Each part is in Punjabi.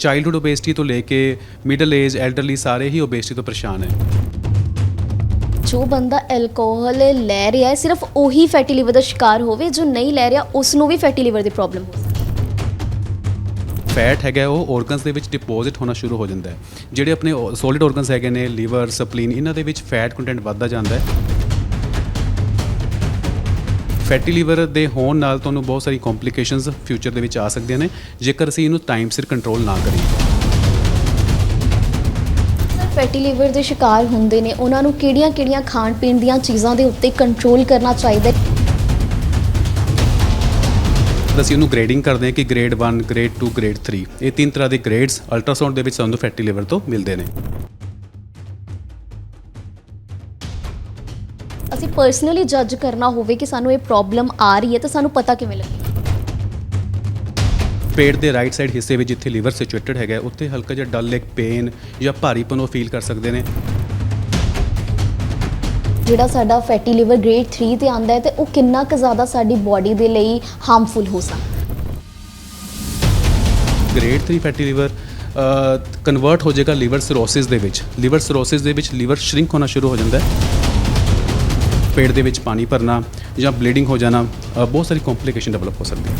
ਚਾਈਲਡਹੂਡ ਓਬੇਸਿਟੀ ਤੋਂ ਲੈ ਕੇ ਮਿਡਲ ਏਜ ਐਲਡਰਲੀ ਸਾਰੇ ਹੀ ਓਬੇਸਿਟੀ ਤੋਂ ਪਰੇਸ਼ਾਨ ਹੈ। ਜੋ ਬੰਦਾ ਐਲਕੋਹਲ ਲੈ ਰਿਹਾ ਹੈ ਸਿਰਫ ਉਹੀ ਫੈਟੀ ਲਿਵਰ ਦਾ ਸ਼ਿਕਾਰ ਹੋਵੇ ਜੋ ਨਹੀਂ ਲੈ ਰਿਹਾ ਉਸ ਨੂੰ ਵੀ ਫੈਟੀ ਲਿਵਰ ਦੀ ਪ੍ਰੋਬਲਮ ਹੋ ਸਕਦੀ ਹੈ। ਫੈਟ ਹੈਗਾ ਉਹ ਆਰਗਨਸ ਦੇ ਵਿੱਚ ਡਿਪੋਜ਼ਿਟ ਹੋਣਾ ਸ਼ੁਰੂ ਹੋ ਜਾਂਦਾ ਹੈ। ਜਿਹੜੇ ਆਪਣੇ ਸੋਲਿਡ ਆਰਗਨਸ ਹੈਗੇ ਨੇ ਲੀਵਰ ਸਪਲੀਨ ਇਹਨਾਂ ਦੇ ਵਿੱਚ ਫੈਟ ਕੰਟੈਂਟ ਵੱਧਦਾ ਜਾਂਦਾ ਹੈ। ਫੈਟੀ ਲਿਵਰ ਦੇ ਹੋਣ ਨਾਲ ਤੁਹਾਨੂੰ ਬਹੁਤ ਸਾਰੀ ਕੰਪਲਿਕੇਸ਼ਨਸ ਫਿਊਚਰ ਦੇ ਵਿੱਚ ਆ ਸਕਦੀਆਂ ਨੇ ਜੇਕਰ ਅਸੀਂ ਇਹਨੂੰ ਟਾਈਮ ਸਿਰ ਕੰਟਰੋਲ ਨਾ ਕਰੀਏ। ਫੈਟੀ ਲਿਵਰ ਦੇ ਸ਼ਿਕਾਰ ਹੁੰਦੇ ਨੇ ਉਹਨਾਂ ਨੂੰ ਕਿਹੜੀਆਂ-ਕਿਹੜੀਆਂ ਖਾਣ ਪੀਣ ਦੀਆਂ ਚੀਜ਼ਾਂ ਦੇ ਉੱਤੇ ਕੰਟਰੋਲ ਕਰਨਾ ਚਾਹੀਦਾ ਹੈ? ਅਸੀਂ ਉਹਨੂੰ ਗ੍ਰੇਡਿੰਗ ਕਰਦੇ ਹਾਂ ਕਿ ਗ੍ਰੇਡ 1 ਗ੍ਰੇਡ 2 ਗ੍ਰੇਡ 3 ਇਹ ਤਿੰਨ ਤਰ੍ਹਾਂ ਦੇ ਗ੍ਰੇਡਸ ਅਲਟਰਾਸਾਊਂਡ ਦੇ ਵਿੱਚ ਸਾਨੂੰ ਫੈਟੀ ਲਿਵਰ ਤੋਂ ਮਿਲਦੇ ਨੇ। ਅਸੀਂ ਪਰਸਨਲੀ ਜੱਜ ਕਰਨਾ ਹੋਵੇ ਕਿ ਸਾਨੂੰ ਇਹ ਪ੍ਰੋਬਲਮ ਆ ਰਹੀ ਹੈ ਤਾਂ ਸਾਨੂੰ ਪਤਾ ਕਿਵੇਂ ਲੱਗੇਗਾ। ਪੇਟ ਦੇ ਰਾਈਟ ਸਾਈਡ ਹਿੱਸੇ ਵਿੱਚ ਜਿੱਥੇ ਲਿਵਰ ਸਿਚੁਏਟਡ ਹੈਗਾ ਉੱਥੇ ਹਲਕਾ ਜਿਹਾ ਡਲ ਇੱਕ ਪੇਨ ਜਾਂ ਭਾਰੀਪਨ ਉਹ ਫੀਲ ਕਰ ਸਕਦੇ ਨੇ। ਜਿਹੜਾ ਸਾਡਾ ਫੈਟੀ ਲਿਵਰ ਗ੍ਰੇਡ 3 ਤੇ ਆਂਦਾ ਹੈ ਤੇ ਉਹ ਕਿੰਨਾ ਕੁ ਜ਼ਿਆਦਾ ਸਾਡੀ ਬਾਡੀ ਦੇ ਲਈ ਹਾਰਮਫੁਲ ਹੋ ਸਕਦਾ ਗ੍ਰੇਡ 3 ਫੈਟੀ ਲਿਵਰ ਕਨਵਰਟ ਹੋ ਜਾਏਗਾ ਲਿਵਰ ਸਿਰੋਸਿਸ ਦੇ ਵਿੱਚ। ਲਿਵਰ ਸਿਰੋਸਿਸ ਦੇ ਵਿੱਚ ਲਿਵਰ ਸ਼ਰਿੰਕ ਹੋਣਾ ਸ਼ੁਰੂ ਹੋ ਜਾਂਦਾ ਹੈ। ਪੇਟ ਦੇ ਵਿੱਚ ਪਾਣੀ ਭਰਨਾ ਜਾਂ ਬਲੀਡਿੰਗ ਹੋ ਜਾਣਾ ਬਹੁਤ ਸਾਰੀ ਕੰਪਲਿਕੇਸ਼ਨ ਡਿਵੈਲਪ ਹੋ ਸਕਦੀ ਹੈ।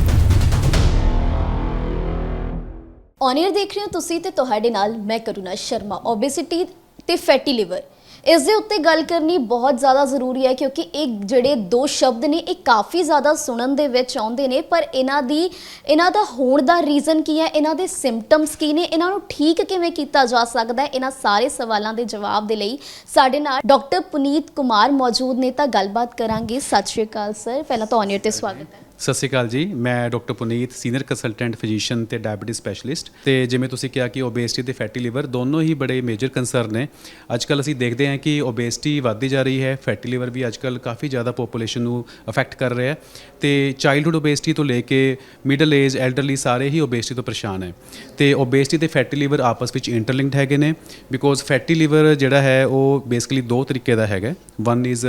ਔਨੀਅਰ ਦੇਖ ਰਹੇ ਹੋ ਤੁਸੀਂ ਤੇ ਤੁਹਾਡੇ ਨਾਲ ਮੈਂ ਕਰੁਣਾ ਸ਼ਰਮਾ ਓਬੇਸਿਟੀ ਤੇ ਫੈਟੀ ਲਿਵਰ ਇਸ ਦੇ ਉੱਤੇ ਗੱਲ ਕਰਨੀ ਬਹੁਤ ਜ਼ਿਆਦਾ ਜ਼ਰੂਰੀ ਹੈ ਕਿਉਂਕਿ ਇਹ ਜਿਹੜੇ ਦੋ ਸ਼ਬਦ ਨੇ ਇਹ ਕਾਫੀ ਜ਼ਿਆਦਾ ਸੁਣਨ ਦੇ ਵਿੱਚ ਆਉਂਦੇ ਨੇ ਪਰ ਇਹਨਾਂ ਦੀ ਇਹਨਾਂ ਦਾ ਹੋਣ ਦਾ ਰੀਜ਼ਨ ਕੀ ਹੈ ਇਹਨਾਂ ਦੇ ਸਿੰਪਟਮਸ ਕੀ ਨੇ ਇਹਨਾਂ ਨੂੰ ਠੀਕ ਕਿਵੇਂ ਕੀਤਾ ਜਾ ਸਕਦਾ ਹੈ ਇਹਨਾਂ ਸਾਰੇ ਸਵਾਲਾਂ ਦੇ ਜਵਾਬ ਦੇ ਲਈ ਸਾਡੇ ਨਾਲ ਡਾਕਟਰ ਪੁਨੀਤ ਕੁਮਾਰ ਮੌਜੂਦ ਨੇ ਤਾਂ ਗੱਲਬਾਤ ਕਰਾਂਗੇ। ਸਤਿ ਸ਼੍ਰੀ ਅਕਾਲ ਸਰ। ਪਹਿਲਾਂ ਤਾਂ ਔਨੀਅਰ ਤੇ ਸਵਾਗਤ ਹੈ। ਸਤਿ ਸ਼੍ਰੀ ਅਕਾਲ ਜੀ, ਮੈਂ doctor Puneet, senior consultant, physician ਤੇ ਡਾਇਬੀਟਿਸ ਸਪੈਸ਼ਲਿਸਟ। ਤੇ ਜਿਵੇਂ ਤੁਸੀਂ ਕਿਹਾ ਕਿ ਓਬੇਸਿਟੀ ਤੇ ਫੈਟੀ ਲੀਵਰ ਦੋਨੋਂ ਹੀ ਬੜੇ ਮੇਜਰ ਕੰਸਰਨ ਨੇ। ਅੱਜਕੱਲ ਅਸੀਂ ਦੇਖਦੇ ਹਾਂ ਕਿ ਓਬੇਸਿਟੀ ਵੱਧਦੀ ਜਾ ਰਹੀ ਹੈ ਫੈਟੀ ਲੀਵਰ ਵੀ ਅੱਜਕੱਲ ਕਾਫੀ ਜ਼ਿਆਦਾ ਪੋਪੂਲੇਸ਼ਨ ਨੂੰ ਅਫੈਕਟ ਕਰ ਰਿਹਾ ਹੈ। ਤੇ ਚਾਈਲਡਹੂਡ ਓਬੇਸਿਟੀ ਤੋਂ ਲੈ ਕੇ ਮਿਡਲ ਏਜ ਐਲਡਰਲੀ ਸਾਰੇ ਹੀ ਓਬੇਸਿਟੀ ਤੋਂ ਪਰੇਸ਼ਾਨ ਹੈ। ਤੇ ਓਬੇਸਿਟੀ ਤੇ ਫੈਟੀ ਲੀਵਰ ਆਪਸ ਵਿੱਚ ਇੰਟਰਲਿੰਕਡ ਹੈਗੇ ਨੇ ਬਿਕੋਜ਼ ਫੈਟੀ ਲੀਵਰ ਜਿਹੜਾ ਹੈ ਉਹ ਬੇਸਿਕਲੀ ਦੋ ਤਰੀਕੇ ਦਾ ਹੈਗਾ one is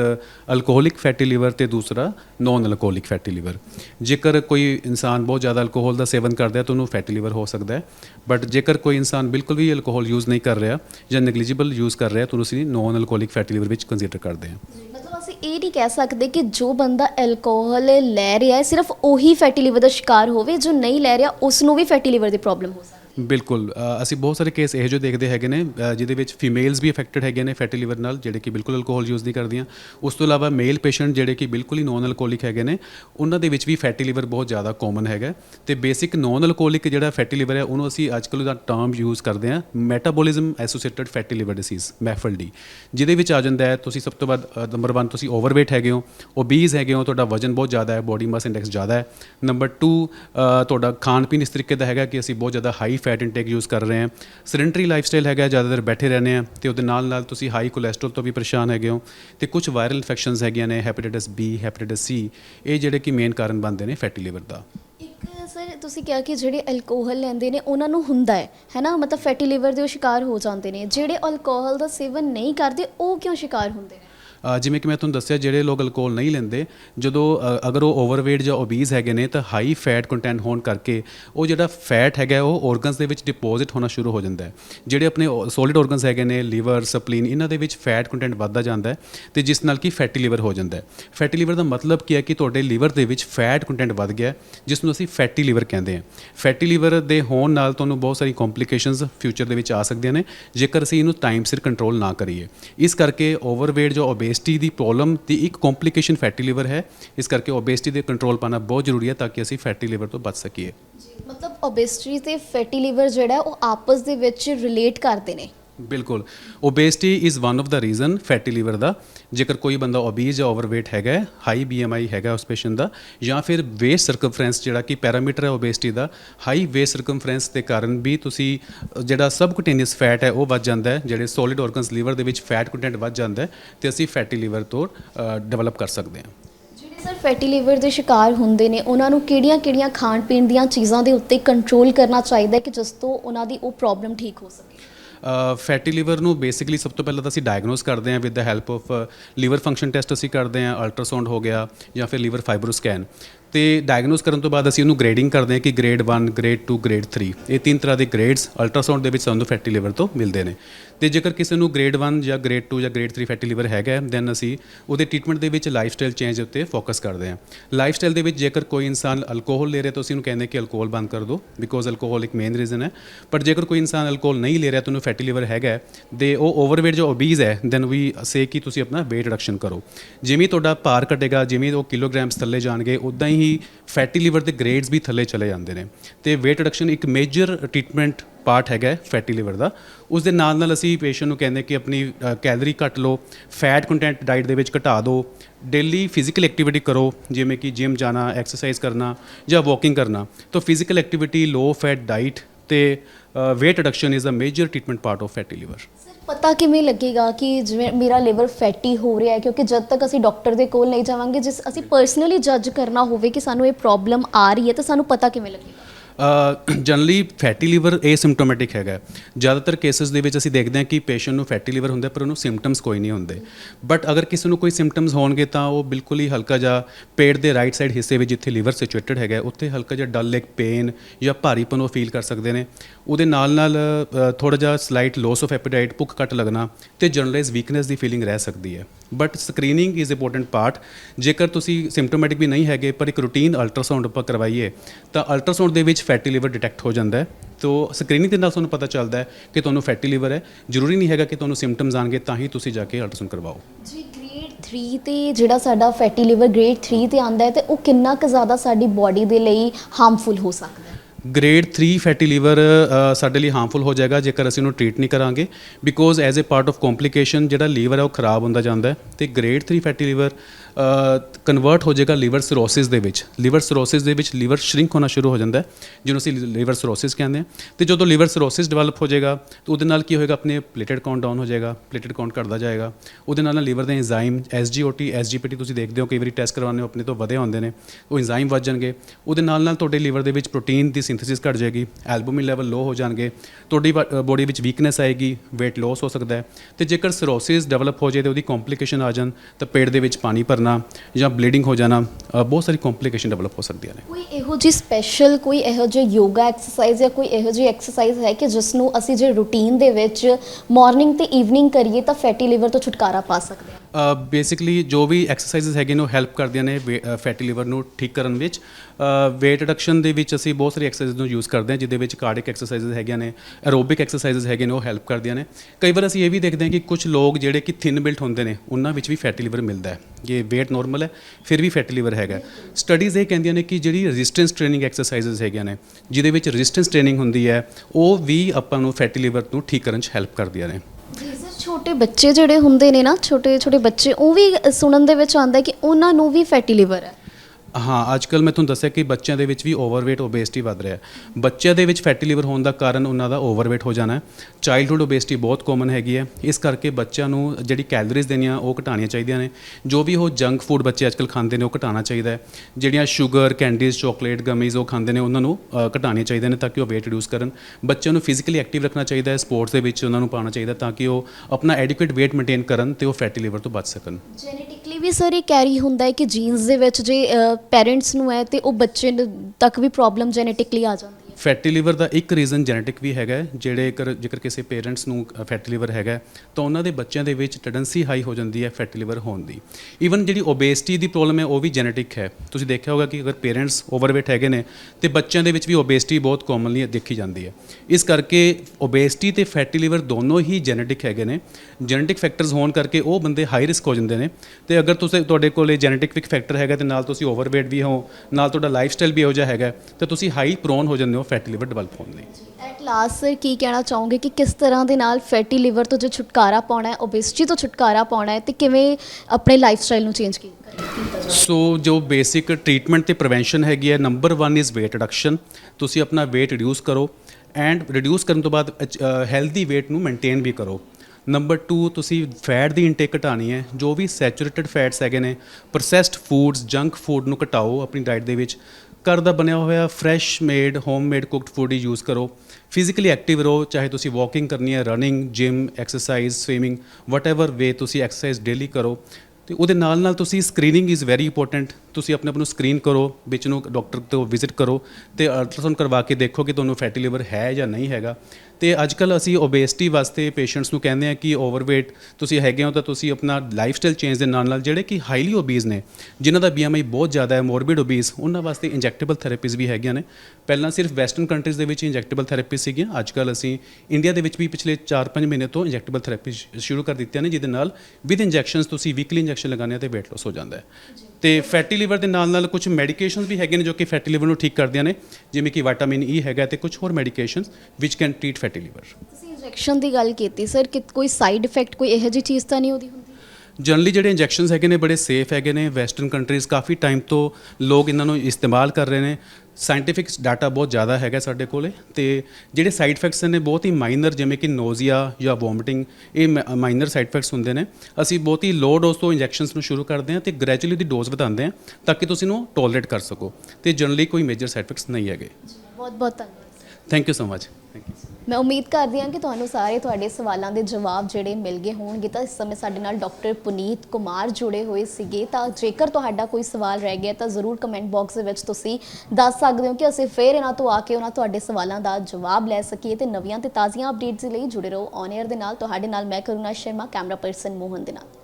alcoholic fatty liver ਤੇ ਦੂਸਰਾ ਨੋਨ ਅਲਕੋਹਲਿਕ ਫੈਟੀ ਲੀਵਰ ਜੇਕਰ ਕੋਈ ਇਨਸਾਨ ਬਹੁਤ ਜ਼ਿਆਦਾ ਅਲਕੋਹਲ ਦਾ ਸੇਵਨ ਕਰਦਾ ਹੈ ਤਾਂ ਉਹਨੂੰ ਫੈਟੀ ਲਿਵਰ ਹੋ ਸਕਦਾ ਹੈ। ਬਟ ਜੇਕਰ ਕੋਈ ਇਨਸਾਨ ਬਿਲਕੁਲ ਵੀ ਅਲਕੋਹਲ ਯੂਜ਼ ਨਹੀਂ ਕਰ ਰਿਹਾ ਜਾਂ ਨੈਗਲੀਜੀਬਲ ਯੂਜ਼ ਕਰ ਰਿਹਾ, ਤਾਂ ਉਹਨੂੰ ਅਸੀਂ ਨੋਨ ਅਲਕੋਹਲਿਕ ਫੈਟੀ ਲਿਵਰ ਵਿੱਚ ਕੰਸੀਡਰ ਕਰਦੇ ਹਾਂ। ਮਤਲਬ ਅਸੀਂ ਇਹ ਨਹੀਂ ਕਹਿ ਸਕਦੇ ਕਿ ਜੋ ਬੰਦਾ ਐਲਕੋਹਲ ਲੈ ਰਿਹਾ ਹੈ, ਸਿਰਫ ਉਹੀ ਫੈਟੀ ਲੀਵਰ ਦਾ ਸ਼ਿਕਾਰ ਹੋਵੇ, ਜੋ ਨਹੀਂ ਲੈ ਰਿਹਾ ਉਸ ਨੂੰ ਵੀ ਫੈਟੀ ਲਿਵਰ ਦੀ ਪ੍ਰੋਬਲਮ ਹੋ ਸਕਦੀ ਹੈ। ਬਿਲਕੁਲ ਅ, ਅਸੀਂ ਬਹੁਤ ਸਾਰੇ ਕੇਸ ਇਹੋ ਜਿਹੇ ਦੇਖਦੇ ਹੈਗੇ ਨੇ ਅ, ਜਿਹਦੇ ਵਿੱਚ ਫੀਮੇਲਸ ਵੀ ਅਫੈਕਟਡ ਹੈਗੇ ਨੇ ਫੈਟੀ ਲਿਵਰ ਨਾਲ ਜਿਹੜੇ ਕਿ ਬਿਲਕੁਲ ਅਲਕੋਹਲ ਯੂਜ਼ ਨਹੀਂ ਕਰਦੀਆਂ। ਉਸ ਤੋਂ ਇਲਾਵਾ ਮੇਲ ਪੇਸ਼ੈਂਟ ਜਿਹੜੇ ਕਿ ਬਿਲਕੁਲ ਹੀ ਨੋਨ ਅਲਕੋਹਲਿਕ ਹੈਗੇ ਨੇ ਉਹਨਾਂ ਦੇ ਵਿੱਚ ਵੀ ਫੈਟੀ ਲਿਵਰ ਬਹੁਤ ਜ਼ਿਆਦਾ ਕਾਮਨ ਹੈਗਾ। ਤੇ ਬੇਸਿਕ ਨੋਨ ਅਲਕੋਹਲਿਕ ਜਿਹੜਾ ਫੈਟੀ ਲਿਵਰ ਹੈ ਉਹਨੂੰ ਅਸੀਂ ਅੱਜਕੱਲ੍ਹ ਦਾ ਟਰਮ ਯੂਜ਼ ਕਰਦੇ ਹਾਂ metabolism associated fatty liver disease MAFLD ਜਿਹਦੇ ਵਿੱਚ ਆ ਜਾਂਦਾ ਹੈ ਤੁਸੀਂ ਸਭ ਤੋਂ ਵੱਧ ਨੰਬਰ 1 ਤੁਸੀਂ ਓਵਰਵੇਟ ਹੈਗੇ ਹੋ ਓਬੀਜ਼ ਹੈਗੇ ਹੋ ਤੁਹਾਡਾ ਵਜਨ ਬਹੁਤ ਜ਼ਿਆਦਾ ਹੈ ਬੋਡੀ ਮਾਸ ਇੰਡੈਕਸ ਜ਼ਿਆਦਾ ਹੈ। ਨੰਬਰ 2 ਤੁਹਾਡਾ ਖਾਣ ਪੀਣ ਇਸ ਤਰੀਕੇ ਦਾ ਹੈਗਾ ਕਿ ਅਸੀਂ ਬਹੁਤ ਜ਼ਿਆਦਾ ਹਾਈ ਫੈਟ ਇਨਟੇਕ ਯੂਜ਼ ਕਰ ਰਹੇ ਹਾਂ। ਸੈਡੈਂਟਰੀ ਲਾਈਫਸਟਾਈਲ ਹੈਗਾ, ਜ਼ਿਆਦਾਤਰ ਬੈਠੇ ਰਹਿੰਦੇ ਆ ਤੇ ਉਹਦੇ ਨਾਲ ਨਾਲ ਤੁਸੀਂ ਹਾਈ ਕੋਲੇਸਟ੍ਰੋਲ ਤੋਂ ਵੀ ਪਰੇਸ਼ਾਨ ਹੈਗੇ ਹੋ ਤੇ ਕੁਝ ਵਾਇਰਲ ਇਨਫੈਕਸ਼ਨਸ ਹੈਗੀਆਂ ਨੇ ਹੈਪੇਟਾਈਟਸ ਬੀ ਹੈਪੇਟਾਈਟਸ ਸੀ ਇਹ ਜਿਹੜੇ ਕਿ ਮੇਨ ਕਾਰਨ ਬਣਦੇ ਨੇ ਫੈਟੀ ਲਿਵਰ ਦਾ। ਇੱਕ ਸਰ ਤੁਸੀਂ ਕਿਹਾ ਕਿ ਜਿਹੜੇ ਅਲਕੋਹਲ ਲੈਂਦੇ ਨੇ, ਉਹਨਾਂ ਨੂੰ ਹੁੰਦਾ ਹੈ, ਹੈਨਾ? ਮਤਲਬ ਫੈਟੀ ਲਿਵਰ ਦੇ ਉਹ ਸ਼ਿਕਾਰ ਹੋ ਜਾਂਦੇ ਨੇ। ਜਿਹੜੇ ਅਲਕੋਹਲ ਦਾ ਸੇਵਨ ਨਹੀਂ ਕਰਦੇ, ਉਹ ਕਿਉਂ ਸ਼ਿਕਾਰ ਹੁੰਦੇ ਨੇ? ਜਿਵੇਂ ਕਿ ਮੈਂ ਤੁਹਾਨੂੰ ਦੱਸਿਆ, ਜਿਹੜੇ ਲੋਕ ਅਲਕੋਹਲ ਨਹੀਂ ਲੈਂਦੇ, ਜਦੋਂ ਅਗਰ ਉਹ ਓਵਰਵੇਟ ਜਾਂ ਓਬੀਜ਼ ਹੈਗੇ ਨੇ, ਤਾਂ ਹਾਈ ਫੈਟ ਕੰਟੈਂਟ ਹੋਣ ਕਰਕੇ ਉਹ ਜਿਹੜਾ ਫੈਟ ਹੈਗਾ, ਉਹ ਆਰਗਨਸ ਦੇ ਵਿੱਚ ਡਿਪੋਜ਼ਿਟ ਹੋਣਾ ਸ਼ੁਰੂ ਹੋ ਜਾਂਦਾ ਹੈ। ਜਿਹੜੇ ਆਪਣੇ ਸੋਲਿਡ ਆਰਗਨਸ ਹੈਗੇ ਨੇ ਲੀਵਰ ਸਪਲੀਨ ਇਹਨਾਂ ਦੇ ਵਿੱਚ ਫੈਟ ਕੰਟੈਂਟ ਵੱਧਦਾ ਜਾਂਦਾ ਹੈ ਤੇ ਜਿਸ ਨਾਲ ਕਿ ਫੈਟੀ ਲੀਵਰ ਹੋ ਜਾਂਦਾ ਹੈ। ਫੈਟੀ ਲੀਵਰ ਦਾ ਮਤਲਬ ਕੀ ਹੈ ਕਿ ਤੁਹਾਡੇ ਲੀਵਰ ਦੇ ਵਿੱਚ ਫੈਟ ਕੰਟੈਂਟ ਵੱਧ ਗਿਆ ਜਿਸ ਨੂੰ ਅਸੀਂ ਫੈਟੀ ਲੀਵਰ ਕਹਿੰਦੇ ਹਾਂ। ਫੈਟੀ ਲੀਵਰ ਦੇ ਹੋਣ ਨਾਲ ਤੁਹਾਨੂੰ ਬਹੁਤ ਸਾਰੀ ਕੰਪਲਿਕੇਸ਼ਨਸ ਫਿਊਚਰ ਦੇ ਵਿੱਚ ਆ ਸਕਦੀਆਂ ਨੇ, ਜੇਕਰ ਅਸੀਂ ਇਹਨੂੰ ਟਾਈਮ ਸਿਰ ਕੰਟਰੋਲ ਨਾ ਕਰੀਏ। ਇਸ ਕਰਕੇ ਓਵਰਵੇਟ ਜੋ ਓਬੇਸਿਟੀ ਦੀ ਪ੍ਰੋਬਲਮ ਦੀ ਇੱਕ ਕੰਪਲਿਕੇਸ਼ਨ ਫੈਟੀ ਲਿਵਰ ਹੈ। ਇਸ ਕਰਕੇ ਓਬੇਸਿਟੀ ਦੇ ਕੰਟਰੋਲ ਪਾਣਾ ਬਹੁਤ ਜ਼ਰੂਰੀ ਹੈ ਤਾਂ ਕਿ ਅਸੀਂ ਫੈਟੀ ਲਿਵਰ ਤੋਂ ਬਚ ਸਕੀਏ। ਮਤਲਬ ਓਬੇਸਿਟੀ ਤੇ ਫੈਟੀ ਲਿਵਰ ਜਿਹੜਾ ਉਹ ਆਪਸ ਦੇ ਵਿੱਚ ਰਿਲੇਟ ਕਰਦੇ ਨੇ। ਬਿਲਕੁਲ। Obesity is one of the reason fatty liver ਦਾ। ਜੇਕਰ ਕੋਈ ਬੰਦਾ ਓਬੀਜ਼ ਜਾਂ ਓਵਰਵੇਟ ਹੈਗਾ ਹਾਈ ਬੀਐਮਆਈ ਹੈਗਾ ਉਸ ਪੇਸ਼ੈਂਟ ਦਾ, ਜਾਂ ਫਿਰ ਵੇਸਟ ਸਰਕਮਫਰੈਂਸ ਜਿਹੜਾ ਕਿ ਪੈਰਾਮੀਟਰ ਹੈ ਓਬੇਸਿਟੀ ਦਾ ਹਾਈ ਵੇਸਟ ਸਰਕਮਫਰੈਂਸ ਦੇ ਕਾਰਨ ਵੀ ਤੁਸੀਂ ਜਿਹੜਾ ਸਬਕੁਟੇਨੀਅਸ ਫੈਟ ਹੈ, ਉਹ ਵੱਧ ਜਾਂਦਾ ਹੈ, ਜਿਹੜੇ ਸੋਲਿਡ ਆਰਗਨਸ ਲੀਵਰ ਦੇ ਵਿੱਚ ਫੈਟ ਕੰਟੈਂਟ ਵੱਧ ਜਾਂਦਾ ਹੈ, ਤੇ ਅਸੀਂ ਫੈਟੀ ਲੀਵਰ ਤੋਂ ਡਿਵੈਲਪ ਕਰ ਸਕਦੇ ਹਾਂ। ਜਿਹੜੇ ਸਰ ਫੈਟੀ ਲੀਵਰ ਦੇ ਸ਼ਿਕਾਰ ਹੁੰਦੇ ਨੇ, ਉਹਨਾਂ ਨੂੰ ਕਿਹੜੀਆਂ-ਕਿਹੜੀਆਂ ਖਾਣ ਪੀਣ ਦੀਆਂ ਚੀਜ਼ਾਂ ਦੇ ਉੱਤੇ ਕੰਟਰੋਲ ਕਰਨਾ ਚਾਹੀਦਾ ਹੈ ਕਿ ਜਿਸ ਤੋਂ ਉਹਨਾਂ ਦੀ ਉਹ ਪ੍ਰੋਬਲਮ ਠੀਕ ਹੋ ਸਕੇ? ਫੈਟੀ ਲੀਵਰ ਨੂੰ ਬੇਸਿਕਲੀ ਸਭ ਤੋਂ ਪਹਿਲਾਂ ਤਾਂ ਅਸੀਂ ਡਾਇਗਨੋਸ ਕਰਦੇ ਹਾਂ with the help of liver function test ਅਸੀਂ ਕਰਦੇ ਹਾਂ ਅਲਟਰਾਸਾਊਂਡ ਹੋ ਗਿਆ ਜਾਂ ਫਿਰ ਲੀਵਰ ਫਾਈਬਰੋ ਸਕੈਨ ਤੇ ਡਾਇਗਨੋਸ ਕਰਨ ਤੋਂ ਬਾਅਦ ਅਸੀਂ ਉਹਨੂੰ ਗ੍ਰੇਡਿੰਗ ਕਰਦੇ ਹਾਂ ਕਿ ਗ੍ਰੇਡ 1 ਗ੍ਰੇਡ 2 ਗ੍ਰੇਡ 3 ਇਹ ਤਿੰਨ ਤਰ੍ਹਾਂ ਦੇ ਗ੍ਰੇਡਸ ਅਲਟਰਾਸਾਊਂਡ ਦੇ ਵਿੱਚ ਸਾਨੂੰ ਫੈਟੀ ਲਿਵਰ ਤੋਂ ਮਿਲਦੇ ਨੇ। ਤੇ ਜੇਕਰ ਕਿਸੇ ਨੂੰ ਗ੍ਰੇਡ 1 ਜਾਂ ਗ੍ਰੇਡ 2 ਜਾਂ ਗ੍ਰੇਡ 3 ਫੈਟੀ ਲਿਵਰ ਹੈਗਾ ਦੈਨ ਅਸੀਂ ਉਹਦੇ ਟ੍ਰੀਟਮੈਂਟ ਦੇ ਵਿੱਚ ਲਾਈਫ ਸਟਾਈਲ ਚੇਂਜ ਉੱਤੇ ਫੋਕਸ ਕਰਦੇ ਹਾਂ। ਲਾਈਫ ਸਟਾਈਲ ਦੇ ਵਿੱਚ ਜੇਕਰ ਕੋਈ ਇਨਸਾਨ ਅਲਕੋਹਲ ਲੈ ਰਿਹਾ ਤਾਂ ਅਸੀਂ ਉਹਨੂੰ ਕਹਿੰਦੇ ਕਿ ਅਲਕੋਹਲ ਬੰਦ ਕਰ ਦਿਓ ਬਿਕੋਜ਼ ਅਲਕੋਹਲ ਇੱਕ ਮੇਨ ਰੀਜ਼ਨ ਹੈ। ਪਰ ਜੇਕਰ ਕੋਈ ਇਨਸਾਨ ਅਲਕੋਹਲ ਨਹੀਂ ਲੈ ਰਿਹਾ ਤਾਂ ਉਹਨੂੰ ਫੈਟੀ ਲਿਵਰ ਹੈਗਾ ਹੈ, ਦੇ ਉਹ ਓਵਰਵੇਟ ਜੋ ਓਬੀਜ਼ ਹੈ ਦੈਨ ਵੀ ਸੇ ਕਿ ਤੁਸੀਂ ਆਪਣਾ weight ਰਿਡਕਸ਼ਨ ਕਰੋ। ਜਿਵੇਂ ਤੁਹਾਡਾ ਭਾਰ ਘਟੇਗਾ ਜਿਵੇਂ ਉਹ ਕਿਲੋਗ੍ਰਾਮਸ ਥੱਲੇ ਜਾਣਗੇ ਉਦਾਂ ਹੀ ਫੈਟੀ ਲਿਵਰ ਦੇ ਗ੍ਰੇਡਸ ਵੀ ਥੱਲੇ ਚਲੇ ਜਾਂਦੇ ਨੇ। ਤੇ weight ਰਿਡਕਸ਼ਨ ਇੱਕ ਮੇਜਰ ਟ੍ਰੀਟਮੈਂਟ ਪਾਰਟ ਹੈਗਾ ਫੈਟੀ ਲਿਵਰ ਦਾ। ਉਸ ਦੇ ਨਾਲ ਨਾਲ ਅਸੀਂ ਪੇਸ਼ੈਂਟ ਨੂੰ ਕਹਿੰਦੇ ਕਿ ਆਪਣੀ ਕੈਲਰੀ ਘੱਟ ਲਓ ਫੈਟ ਕੰਟੈਂਟ ਡਾਈਟ ਦੇ ਵਿੱਚ ਘਟਾ ਦਿਓ ਡੇਲੀ ਫਿਜ਼ੀਕਲ ਐਕਟੀਵਿਟੀ ਕਰੋ, ਜਿਵੇਂ ਕਿ ਜਿਮ ਜਾਣਾ ਐਕਸਰਸਾਈਜ਼ ਕਰਨਾ ਜਾਂ ਵਾਕਿੰਗ ਕਰਨਾ। ਤਾਂ physical activity low fat diet ਤੇ weight reduction is a major treatment part of fatty liver ਪਤਾ ਕਿਵੇਂ ਲੱਗੇਗਾ ਕਿ ਜਿਵੇਂ ਮੇਰਾ ਲਿਵਰ ਫੈਟੀ ਹੋ ਰਿਹਾ ਹੈ? ਕਿਉਂਕਿ ਜਦ ਤੱਕ ਅਸੀਂ ਡਾਕਟਰ ਦੇ ਕੋਲ ਨਹੀਂ ਜਾਵਾਂਗੇ, ਜਿਸ ਅਸੀਂ ਪਰਸਨਲੀ ਜੱਜ ਕਰਨਾ ਹੋਵੇ ਕਿ ਸਾਨੂੰ ਇਹ ਪ੍ਰੋਬਲਮ ਆ ਰਹੀ ਹੈ, ਤਾਂ ਸਾਨੂੰ ਪਤਾ ਕਿਵੇਂ ਲੱਗੇਗਾ। ਜਨਰਲੀ ਫੈਟੀ ਲੀਵਰ ਏਸਿਮਟੋਮੈਟਿਕ ਹੈਗਾ ਜ਼ਿਆਦਾਤਰ ਕੇਸਸ ਦੇ ਵਿੱਚ ਅਸੀਂ ਦੇਖਦੇ ਹਾਂ ਕਿ ਪੇਸ਼ੈਂਟ ਨੂੰ ਫੈਟੀ ਲੀਵਰ ਹੁੰਦਾ ਪਰ ਉਹਨੂੰ ਸਿੰਪਟਮਸ ਕੋਈ ਨਹੀਂ ਹੁੰਦੇ। ਬਟ ਅਗਰ ਕਿਸੇ ਨੂੰ ਕੋਈ ਸਿੰਪਟਮਸ ਹੋਣਗੇ ਤਾਂ ਉਹ ਬਿਲਕੁਲ ਹੀ ਹਲਕਾ ਜਿਹਾ ਪੇਟ ਦੇ ਰਾਈਟ ਸਾਈਡ ਹਿੱਸੇ ਵਿੱਚ ਜਿੱਥੇ ਲੀਵਰ ਸਿਚੁਏਟਡ ਹੈਗਾ ਉੱਥੇ ਹਲਕਾ ਜਿਹਾ ਡਲ ਇੱਕ ਪੇਨ ਜਾਂ ਭਾਰੀਪਨ ਉਹ ਫੀਲ ਕਰ ਸਕਦੇ ਨੇ। ਉਹਦੇ ਨਾਲ ਨਾਲ ਥੋੜਾ ਜਿਹਾ ਸਲਾਈਟ ਲੋਸ ਆਫ ਐਪੀਟਾਈਟ ਭੁੱਖ ਘੱਟ ਲੱਗਣਾ ਤੇ ਜਨਰਲਾਈਜ਼ ਵੀਕਨੈਸ ਦੀ ਫੀਲਿੰਗ ਰਹਿ ਸਕਦੀ ਹੈ। But screening is important part ਜੇਕਰ ਤੁਸੀਂ ਸਿੰਪਟੋਮੈਟਿਕ ਵੀ ਨਹੀਂ ਹੈਗੇ, ਪਰ ਇੱਕ ਰੂਟੀਨ ਅਲਟਰਾਸਾਊਂਡ ਆਪਾਂ ਕਰਵਾਈਏ, ਤਾਂ ਅਲਟਰਾਸਾਊਂਡ ਦੇ ਵਿੱਚ ਫੈਟੀ ਲਿਵਰ ਡਿਟੈਕਟ ਹੋ ਜਾਂਦਾ ਹੈ। ਤੋ ਸਕਰੀਨਿੰਗ ਦੇ ਨਾਲ ਤੁਹਾਨੂੰ ਪਤਾ ਚੱਲਦਾ ਹੈ ਕਿ ਤੁਹਾਨੂੰ ਫੈਟੀ ਲਿਵਰ ਹੈ। ਜ਼ਰੂਰੀ ਨਹੀਂ ਹੈਗਾ ਕਿ ਤੁਹਾਨੂੰ ਸਿੰਪਟਮਸ ਆਣਗੇ, ਤਾਂ ਹੀ ਤੁਸੀਂ ਜਾ ਕੇ ਅਲਟਰਾਸਾਊਂਡ ਕਰਵਾਓ। ਜੀ ਗ੍ਰੇਡ 3 ਤੇ ਜਿਹੜਾ ਸਾਡਾ ਫੈਟੀ ਲਿਵਰ ਗ੍ਰੇਡ 3 ਤੇ ਆਂਦਾ ਹੈ, ਤੇ ਉਹ ਕਿੰਨਾ ਕੁ ਜ਼ਿਆਦਾ ਸਾਡੀ ਬਾਡੀ ਦੇ ਲਈ ਹਾਰਮਫੁਲ ਹੋ ਸਕਦਾ ਹੈ? ਗ੍ਰੇਡ 3 ਫੈਟੀ ਲੀਵਰ ਸਾਡੇ ਲਈ ਹਾਰਮਫੁਲ ਹੋ ਜਾਏਗਾ, ਜੇਕਰ ਅਸੀਂ ਉਹਨੂੰ ਟ੍ਰੀਟ ਨਹੀਂ ਕਰਾਂਗੇ because as a part of complication ਜਿਹੜਾ ਲੀਵਰ ਹੈ ਉਹ ਖਰਾਬ ਹੁੰਦਾ ਜਾਂਦਾ ਹੈ, ਤੇ ਗ੍ਰੇਡ 3 ਫੈਟੀ ਲੀਵਰ ਕਨਵਰਟ ਹੋ ਜਾਏਗਾ ਲੀਵਰ ਸਿਰੋਸਿਸ ਦੇ ਵਿੱਚ। ਲੀਵਰ ਸਿਰੋਸਿਸ ਦੇ ਵਿੱਚ ਲੀਵਰ ਸ਼ਰਿੰਕ ਹੋਣਾ ਸ਼ੁਰੂ ਹੋ ਜਾਂਦਾ ਹੈ, ਜਿਹਨੂੰ ਅਸੀਂ ਲੀਵਰ ਸਿਰੋਸਿਸ ਕਹਿੰਦੇ ਹਾਂ। ਤੇ ਜਦੋਂ ਲੀਵਰ ਸਿਰੋਸਿਸ ਡਿਵੈਲਪ ਹੋ ਜਾਏਗਾ, ਤਾਂ ਉਹਦੇ ਨਾਲ ਕੀ ਹੋਏਗਾ, ਆਪਣੇ ਪਲੇਟਡ ਕਾਊਂਟ ਡਾਊਨ ਹੋ ਜਾਏਗਾ ਪਲੇਟਡ ਕਾਊਂਟ ਘਟਦਾ ਜਾਏਗਾ। ਉਹਦੇ ਨਾਲ ਨਾਲ ਲਿਵਰ ਦੇ ਐਂਜ਼ਾਈਮ ਐਸਜੀਓਟੀ ਐਸਜੀਪੀਟੀ ਤੁਸੀਂ ਦੇਖਦੇ ਹੋ, ਕਈ ਵਾਰੀ ਟੈਸਟ ਕਰਵਾਉਂਦੇ ਹੋ, ਆਪਣੇ ਤੋਂ ਵਧੇ ਹੁੰਦੇ ਨੇ, ਉਹ ਐਂਜ਼ਾਈਮ ਵੱਧ ਜਾਣਗੇ। ਉਹਦੇ ਨਾਲ ਨਾਲ ਤੁਹਾਡੇ ਲੀਵਰ ਦੇ ਵਿੱਚ ਪ੍ਰੋਟੀਨ ਦੀ ਸਿੰਥੇਸਿਸ ਘਟ ਜਾਏਗੀ ਐਲਬੂਮਿਨ ਲੈਵਲ ਲੋ ਹੋ ਜਾਣਗੇ, ਤੁਹਾਡੀ ਬੋਡੀ ਵਿੱਚ ਵੀਕਨੈਸ ਆਏਗੀ, weight loss ਹੋ ਸਕਦਾ ਹੈ। ਤੇ ਜੇਕਰ ਸਿਰੋਸਿਸ ਡਿਵੈਲਪ ਹੋ ਜਾਏ ਤੇ ਉਹਦੀ ਕੰਪਲਿਕੇਸ਼ਨ ਆ ਜਾਣ, ਤਾਂ ਪੇਟ ਦੇ ਵਿੱਚ ਪਾਣੀ ਭਰਨਾ ਜਾਂ ਬਲੀਡਿੰਗ ਹੋ ਜਾਣਾ ਅ, ਬਹੁਤ ਸਾਰੀ ਕੰਪਲਿਕੇਸ਼ਨ ਡਿਵੈਲਪ ਹੋ ਸਕਦੀਆਂ ਨੇ। ਕੋਈ ਇਹੋ ਜੀ ਸਪੈਸ਼ਲ ਕੋਈ ਇਹੋ ਜਿਹੀ ਯੋਗਾ ਐਕਸਰਸਾਈਜ਼ ਜਾਂ ਕੋਈ ਇਹੋ ਜਿਹੀ ਐਕਸਰਸਾਈਜ਼ ਹੈ ਕਿ ਜਿਸ ਨੂੰ ਅਸੀਂ ਜੇ ਰੂਟੀਨ ਦੇ ਵਿੱਚ ਮਾਰਨਿੰਗ ਤੇ ਈਵਨਿੰਗ ਕਰੀਏ ਤਾਂ ਫੈਟੀ ਲਿਵਰ ਤੋਂ ਛੁਟਕਾਰਾ ਪਾ ਸਕਦੇ ਹਾਂ? ਬੇਸਿਕਲੀ ਜੋ ਵੀ ਐਕਸਰਸਾਈਜ਼ਸ ਹੈਗੇ ਨੇ ਉਹ ਹੈਲਪ ਕਰਦੀਆਂ ਨੇ ਫੈਟੀ ਲੀਵਰ ਨੂੰ ਠੀਕ ਕਰਨ ਵਿੱਚ। weight ਰਿਡਕਸ਼ਨ ਦੇ ਵਿੱਚ ਅਸੀਂ ਬਹੁਤ ਸਾਰੀ ਐਕਸਰਸਾਈਜ਼ ਨੂੰ ਯੂਜ਼ ਕਰਦੇ ਹਾਂ, ਜਿਹਦੇ ਵਿੱਚ ਕਾਰਡਿਕ ਐਕਸਰਸਾਈਜ਼ਸ ਹੈਗੀਆਂ ਨੇ ਐਰੋਬਿਕ ਐਕਸਰਸਾਈਜ਼ਸ ਹੈਗੇ ਨੇ, ਉਹ ਹੈਲਪ ਕਰਦੀਆਂ ਨੇ। ਕਈ ਵਾਰ ਅਸੀਂ ਇਹ ਵੀ ਦੇਖਦੇ ਹਾਂ ਕਿ ਕੁਝ ਲੋਕ ਜਿਹੜੇ ਕਿ ਥਿਨ ਬਿਲਟ ਹੁੰਦੇ ਨੇ, ਉਹਨਾਂ ਵਿੱਚ ਵੀ ਫੈਟੀ ਲਿਵਰ ਮਿਲਦਾ ਹੈ। ਇਹ weight ਨਾਰਮਲ ਹੈ, ਫਿਰ ਵੀ ਫੈਟੀ ਲਿਵਰ ਹੈਗਾ ਸਟੱਡੀਜ਼ ਇਹ ਕਹਿੰਦੀਆਂ ਨੇ ਕਿ ਜਿਹੜੀ ਰੈਜ਼ਿਸਟੈਂਸ ਟ੍ਰੇਨਿੰਗ ਐਕਸਰਸਾਈਜ਼ਸ ਹੈਗੀਆਂ ਨੇ, ਜਿਹਦੇ ਵਿੱਚ ਰੈਜ਼ਿਸਟੈਂਸ ਟ੍ਰੇਨਿੰਗ ਹੁੰਦੀ ਹੈ, ਉਹ ਵੀ ਆਪਾਂ ਨੂੰ ਫੈਟੀ ਲਿਵਰ ਨੂੰ ਠੀਕ ਕਰਨ 'ਚ ਹੈਲਪ ਕਰਦੀਆਂ ਨੇ। ਜੀ ਸਰ, ਛੋਟੇ ਬੱਚੇ ਜਿਹੜੇ ਹੁੰਦੇ ਨੇ ਨਾ ਛੋਟੇ ਛੋਟੇ ਬੱਚੇ, ਉਹ ਵੀ ਸੁਣਨ ਦੇ ਵਿੱਚ ਆਉਂਦਾ ਕਿ ਉਹਨਾਂ ਨੂੰ ਵੀ ਫੈਟੀ ਲਿਵਰ ਹੈ। ਹਾਂ ਅੱਜ ਕੱਲ ਮੈਂ ਤੁਹਾਨੂੰ ਦੱਸਿਆ ਕਿ ਬੱਚਿਆਂ ਦੇ ਵਿੱਚ ਵੀ ਓਵਰਵੇਟ ਓਬੇਸਿਟੀ ਵੱਧ ਰਿਹਾ ਹੈ। ਬੱਚਿਆਂ ਦੇ ਵਿੱਚ ਫੈਟੀ ਲੀਵਰ ਹੋਣ ਦਾ ਕਾਰਨ ਉਹਨਾਂ ਦਾ ਓਵਰਵੇਟ ਹੋ ਜਾਣਾ ਹੈ। ਚਾਈਲਡਹੂਡ ਓਬੇਸਿਟੀ ਬਹੁਤ ਕਾਮਨ ਹੈਗੀ ਹੈ। ਇਸ ਕਰਕੇ ਬੱਚਿਆਂ ਨੂੰ ਜਿਹੜੀ ਕੈਲਰੀਜ਼ ਦੇਣੀਆਂ ਉਹ ਘਟਾਉਣੀਆਂ ਚਾਹੀਦੀਆਂ ਨੇ। ਜੋ ਵੀ ਉਹ ਜੰਕ ਫੂਡ ਬੱਚੇ ਅੱਜ ਕੱਲ ਖਾਂਦੇ ਨੇ ਉਹ ਘਟਾਉਣਾ ਚਾਹੀਦਾ ਹੈ। ਜਿਹੜੀਆਂ ਸ਼ੂਗਰ ਕੈਂਡੀਜ਼ ਚਾਕਲੇਟ ਗਮੀਜ਼ ਉਹ ਖਾਂਦੇ ਨੇ ਉਹਨਾਂ ਨੂੰ ਅ, ਘਟਾਉਣੀਆਂ ਚਾਹੀਦੀਆਂ ਨੇ ਤਾਂ ਕਿ ਉਹ weight ਰਿਡਿਊਸ ਕਰਨ। ਬੱਚਿਆਂ ਨੂੰ ਫਿਜ਼ੀਕਲੀ ਐਕਟਿਵ ਰੱਖਣਾ ਚਾਹੀਦਾ ਹੈ। ਸਪੋਰਟਸ ਦੇ ਵਿੱਚ ਉਹਨਾਂ ਨੂੰ ਪਾਉਣਾ ਚਾਹੀਦਾ ਤਾਂ ਕਿ ਉਹ ਆਪਣਾ ਐਡਿਕੁਏਟ weight ਮੇਨਟੇਨ ਕਰਨ ਤੇ ਉਹ ਫੈਟੀ ਲੀਵਰ ਤੋਂ ਬਚ ਸਕਣ। ਜੈਨੇਟਿਕਲੀ ਵੀ ਸਰ ਇਹ ਕੈਰੀ ਹੁੰਦਾ ਹੈ ਕਿ ਜੀਨਸ ਦੇ ਵਿੱਚ ਜੇ ਪੇਰੈਂਟਸ ਨੂੰ ਹੈ ਤੇ ਉਹ ਬੱਚੇ ਨੂੰ ਤੱਕ ਵੀ ਪ੍ਰੋਬਲਮ ਜੈਨੇਟਿਕਲੀ ਆ ਜਾਂਦੀ ਫੈਟੀ ਲੀਵਰ ਦਾ ਇੱਕ ਰੀਜ਼ਨ ਜੈਨੇਟਿਕ ਵੀ ਹੈਗਾ ਜਿਹੜੇ ਕਰ ਜੇਕਰ ਕਿਸੇ ਪੇਰੈਂਟਸ ਨੂੰ ਫੈਟੀ ਲੀਵਰ ਹੈਗਾ ਤਾਂ ਉਹਨਾਂ ਦੇ ਬੱਚਿਆਂ ਦੇ ਵਿੱਚ ਟੈਂਡੈਂਸੀ ਹਾਈ ਹੋ ਜਾਂਦੀ ਹੈ ਫੈਟੀ ਲਿਵਰ ਹੋਣ ਦੀ। ਈਵਨ ਜਿਹੜੀ ਓਬੇਸਿਟੀ ਦੀ ਪ੍ਰੋਬਲਮ ਹੈ, ਉਹ ਵੀ ਜੈਨੇਟਿਕ ਹੈ। ਤੁਸੀਂ ਦੇਖਿਆ ਹੋਗਾ ਕਿ ਅਗਰ ਪੇਰੈਂਟਸ ਓਵਰਵੇਟ ਹੈਗੇ ਨੇ, ਤੇ ਬੱਚਿਆਂ ਦੇ ਵਿੱਚ ਵੀ ਓਬੇਸਿਟੀ ਬਹੁਤ ਕਾਮਨਲੀ ਦੇਖੀ ਜਾਂਦੀ ਹੈ। ਇਸ ਕਰਕੇ ਓਬੇਸਿਟੀ ਤੇ ਫੈਟੀ ਲਿਵਰ ਦੋਨੋਂ ਹੀ ਜੈਨੇਟਿਕ ਹੈਗੇ ਨੇ। ਜੈਨੇਟਿਕ ਫੈਕਟਰਸ ਹੋਣ ਕਰਕੇ ਉਹ ਬੰਦੇ ਹਾਈ ਰਿਸਕ ਹੋ ਜਾਂਦੇ ਨੇ। ਤੇ ਅਗਰ ਤੁਸੀਂ, ਤੁਹਾਡੇ ਕੋਲ ਇਹ ਜੈਨੇਟਿਕ ਵੀ ਫੈਕਟਰ ਹੈਗਾ, ਤੇ ਨਾਲ ਤੁਸੀਂ ਓਵਰਵੇਟ ਵੀ ਹੋ, ਨਾਲ ਤੁਹਾਡਾ ਲਾਈਫ ਸਟਾਈਲ ਵੀ ਇਹੋ ਜਿਹਾ ਹੈਗਾ ਤਾਂ ਤੁਸੀਂ ਹਾਈ ਪ੍ਰੋਨ ਹੋ ਜਾਂਦੇ ਹੋ। ਫੈਟੀ ਲਿਵਰ ਡਿਵੈਲਪ ਹੋਣ ਲਈ। ਐਟ ਲਾਸਟ ਸਰ ਕੀ ਕਹਿਣਾ ਚਾਹੋਗੇ ਕਿ ਕਿਸ ਤਰ੍ਹਾਂ ਦੇ ਨਾਲ ਫੈਟੀ ਲਿਵਰ ਤੋਂ ਜੇ ਛੁਟਕਾਰਾ ਪਾਉਣਾ ਹੈ ਓਬੇਸਿਟੀ ਤੋਂ ਛੁਟਕਾਰਾ ਪਾਉਣਾ ਹੈ ਤੇ ਕਿਵੇਂ ਆਪਣੇ ਲਾਈਫ ਸਟਾਈਲ ਨੂੰ ਚੇਂਜ ਕੀਤਾ ਸੋ ਜੋ ਬੇਸਿਕ ਟ੍ਰੀਟਮੈਂਟ ਤੇ ਪ੍ਰੀਵੈਂਸ਼ਨ ਹੈਗੀ ਹੈ ਨੰਬਰ 1 ਇਜ਼ weight ਰਿਡਕਸ਼ਨ ਤੁਸੀਂ ਆਪਣਾ weight ਰਿਡਿਊਸ ਕਰੋ ਐਂਡ ਰਿਡਿਊਸ ਕਰਨ ਤੋਂ ਬਾਅਦ ਹੈਲਦੀ weight ਨੂੰ ਮੇਨਟੇਨ ਵੀ ਕਰੋ। ਨੰਬਰ 2 ਤੁਸੀਂ ਫੈਟ ਦੀ ਇਨਟੇਕ ਘਟਾਣੀ ਹੈ। ਜੋ ਵੀ ਸੈਚੂਰੇਟਡ ਫੈਟਸ ਹੈਗੇ ਨੇ ਪ੍ਰੋਸੈਸਡ ਫੂਡਸ ਜੰਕ ਫੂਡ ਨੂੰ ਘਟਾਓ ਆਪਣੀ ਡਾਈਟ ਦੇ ਵਿੱਚ। ਘਰ ਦਾ ਬਣਿਆ ਹੋਇਆ fresh made homemade cooked food ਹੀ ਯੂਜ਼ ਕਰੋ। ਫਿਜ਼ੀਕਲੀ ਐਕਟਿਵ ਰਹੋ, ਚਾਹੇ ਤੁਸੀਂ ਵਾਕਿੰਗ ਕਰਨੀ ਹੈ running gym exercise swimming whatever way ਤੁਸੀਂ ਐਕਸਰਸਾਈਜ਼ ਡੇਲੀ ਕਰੋ। ਤੇ ਉਹਦੇ ਨਾਲ ਨਾਲ ਤੁਸੀਂ ਸਕਰੀਨਿੰਗ ਇਜ਼ ਵੈਰੀ ਇੰਪੋਰਟੈਂਟ ਤੁਸੀਂ ਆਪਣੇ ਆਪ ਨੂੰ ਸਕਰੀਨ ਕਰੋ, ਵਿੱਚ ਨੂੰ ਡਾਕਟਰ ਤੋਂ ਵਿਜ਼ਿਟ ਕਰੋ ਤੇ ਅਲਟਰਾਸਾਊਂਡ ਕਰਵਾ ਕੇ ਦੇਖੋ ਕਿ ਤੁਹਾਨੂੰ ਫੈਟੀ ਲਿਵਰ ਹੈ ਜਾਂ ਨਹੀਂ ਹੈਗਾ। ਤੇ ਅੱਜ ਕੱਲ ਅਸੀਂ ਓਬੇਸਿਟੀ ਵਾਸਤੇ ਪੇਸ਼ੈਂਟਸ ਨੂੰ ਕਹਿੰਦੇ ਆ ਕਿ ਓਵਰਵੇਟ ਤੁਸੀਂ ਹੈਗੇ ਹੋ ਤਾਂ ਤੁਸੀਂ ਆਪਣਾ ਲਾਈਫ ਸਟਾਈਲ ਚੇਂਜ ਦੇ ਨਾਲ ਨਾਲ ਜਿਹੜੇ ਕਿ ਹਾਈਲੀ ਓਬੀਜ਼ ਨੇ, ਜਿਨ੍ਹਾਂ ਦਾ BMI ਬਹੁਤ ਜ਼ਿਆਦਾ ਹੈ ਮੋਰਬਿਡ ਓਬੀਜ਼ ਉਹਨਾਂ ਵਾਸਤੇ ਇੰਜੈਕਟੇਬਲ ਥੈਰੇਪੀਜ਼ ਵੀ ਹੈਗੀਆਂ ਨੇ। ਪਹਿਲਾਂ ਸਿਰਫ ਵੈਸਟਰਨ ਕੰਟਰੀਜ਼ ਦੇ ਵਿੱਚ ਇੰਜੈਕਟੇਬਲ ਥੈਰੇਪੀ ਸੀਗੀਆਂ ਅੱਜ ਕੱਲ ਅਸੀਂ ਇੰਡੀਆ ਦੇ ਵਿੱਚ ਵੀ ਪਿਛਲੇ 4-5 ਮਹੀਨੇ ਤੋਂ ਇੰਜੈਕਟੇਬਲ ਥੈਰੇਪੀ ਸ਼ੁਰੂ ਕਰ ਦਿੱਤੀਆਂ ਨੇ, ਜਿਹਦੇ ਨਾਲ ਵਿਦ ਇੰਜੈਕਸ਼ਨਸ ਤੁਸੀਂ ਵੀਕਲੀ ਇੰਜੈਕਸ਼ਨ ਲਗਾਉਂਦੇ ਆ ਤੇ weight loss ਹੋ ਜਾਂਦਾ ਹੈ। ਤੇ ਫੈਟੀ ਲੀਵਰ ਦੇ ਨਾਲ ਨਾਲ ਕੁਝ ਮੈਡੀਕੇਸ਼ਨਸ ਵੀ ਹੈਗੇ ਨੇ ਜੋ ਕਿ ਫੈਟੀ ਲਿਵਰ ਨੂੰ ਠੀਕ ਕਰਦੀਆਂ ਨੇ, ਜਿਵੇਂ ਕਿ ਵਿਟਾਮਿਨ ਈ e ਹੈਗਾ ਤੇ ਕੁਝ ਹੋਰ medications which can treat fatty liver ਤੁਸੀਂ ਇੰਜੈਕਸ਼ਨ ਦੀ ਗੱਲ ਕੀਤੀ ਸਰ ਕਿ ਕੋਈ ਸਾਈਡ ਇਫੈਕਟ ਕੋਈ ਇਹੋ ਜਿਹੀ ਚੀਜ਼ ਤਾਂ ਨਹੀਂ ਉਹਦੀ? ਜਨਰਲੀ ਜਿਹੜੇ ਇੰਜੈਕਸ਼ਨਸ ਹੈਗੇ ਨੇ ਬੜੇ ਸੇਫ ਹੈਗੇ ਨੇ। ਵੈਸਟਰਨ ਕੰਟਰੀਜ਼ ਕਾਫੀ ਟਾਈਮ ਤੋਂ ਲੋਕ ਇਹਨਾਂ ਨੂੰ ਇਸਤੇਮਾਲ ਕਰ ਰਹੇ ਨੇ। ਸਾਇੰਟੀਫਿਕ ਡਾਟਾ ਬਹੁਤ ਜ਼ਿਆਦਾ ਹੈਗਾ ਸਾਡੇ ਕੋਲੇ। ਤੇ ਜਿਹੜੇ ਸਾਈਡ ਇਫੈਕਟਸ ਨੇ ਬਹੁਤ ਹੀ ਮਾਈਨਰ ਜਿਵੇਂ ਕਿ ਨੋਜ਼ੀਆ ਜਾਂ ਵੋਮਿਟਿੰਗ ਇਹ ਮਾਈਨਰ ਸਾਈਡ ਇਫੈਕਟਸ ਹੁੰਦੇ ਨੇ। ਅਸੀਂ ਬਹੁਤ ਹੀ ਲੋ ਡੋਜ਼ ਤੋਂ ਇੰਜੈਕਸ਼ਨਸ ਨੂੰ ਸ਼ੁਰੂ ਕਰਦੇ ਹਾਂ ਤੇ ਗ੍ਰੈਜੂਅਲੀ ਦੀ ਡੋਜ਼ ਵਧਾਉਂਦੇ ਹਾਂ ਤਾਂ ਕਿ ਤੁਸੀਂ ਇਹਨੂੰ ਟੋਲਰੇਟ ਕਰ ਸਕੋ। ਤੇ ਜਨਰਲੀ ਕੋਈ ਮੇਜਰ ਸਾਈਡ ਇਫੈਕਟਸ ਨਹੀਂ ਹੈਗੇ। ਬਹੁਤ ਬਹੁਤ ਧੰਨਵਾਦ। ਥੈਂਕ ਯੂ ਸੋ ਮਚ ਮੈਂ ਉਮੀਦ ਕਰਦੀ ਹਾਂ ਕਿ ਤੁਹਾਨੂੰ ਸਾਰੇ ਤੁਹਾਡੇ ਸਵਾਲਾਂ ਦੇ ਜਵਾਬ ਜਿਹੜੇ ਮਿਲ ਗਏ ਹੋਣਗੇ ਤਾਂ ਇਸ ਸਮੇਂ ਸਾਡੇ ਨਾਲ ਡਾਕਟਰ ਪੁਨੀਤ ਕੁਮਾਰ ਜੁੜੇ ਹੋਏ ਸੀਗੇ। ਤਾਂ ਜੇਕਰ ਤੁਹਾਡਾ ਕੋਈ ਸਵਾਲ ਰਹਿ ਗਿਆ ਤਾਂ ਜ਼ਰੂਰ ਕਮੈਂਟ ਬਾਕਸ ਦੇ ਵਿੱਚ ਤੁਸੀਂ ਦੱਸ ਸਕਦੇ ਹੋ ਕਿ ਅਸੀਂ ਫੇਰ ਇਹਨਾਂ ਤੋਂ ਆ ਕੇ ਉਹਨਾਂ ਤੁਹਾਡੇ ਸਵਾਲਾਂ ਦਾ ਜਵਾਬ ਲੈ ਸਕੀਏ ਤੇ ਨਵੀਆਂ ਤੇ ਤਾਜ਼ੀਆਂ ਅਪਡੇਟਸ ਲਈ ਜੁੜੇ ਰਹੋ ਔਨ 에ਅਰ ਦੇ ਨਾਲ। ਤੁਹਾਡੇ ਨਾਲ ਮੈਂ ਕਰੁਣਾ ਸ਼ਰਮਾ, ਕੈਮਰਾ ਪਰਸਨ ਮੋਹਨ ਦੇ ਨਾਲ।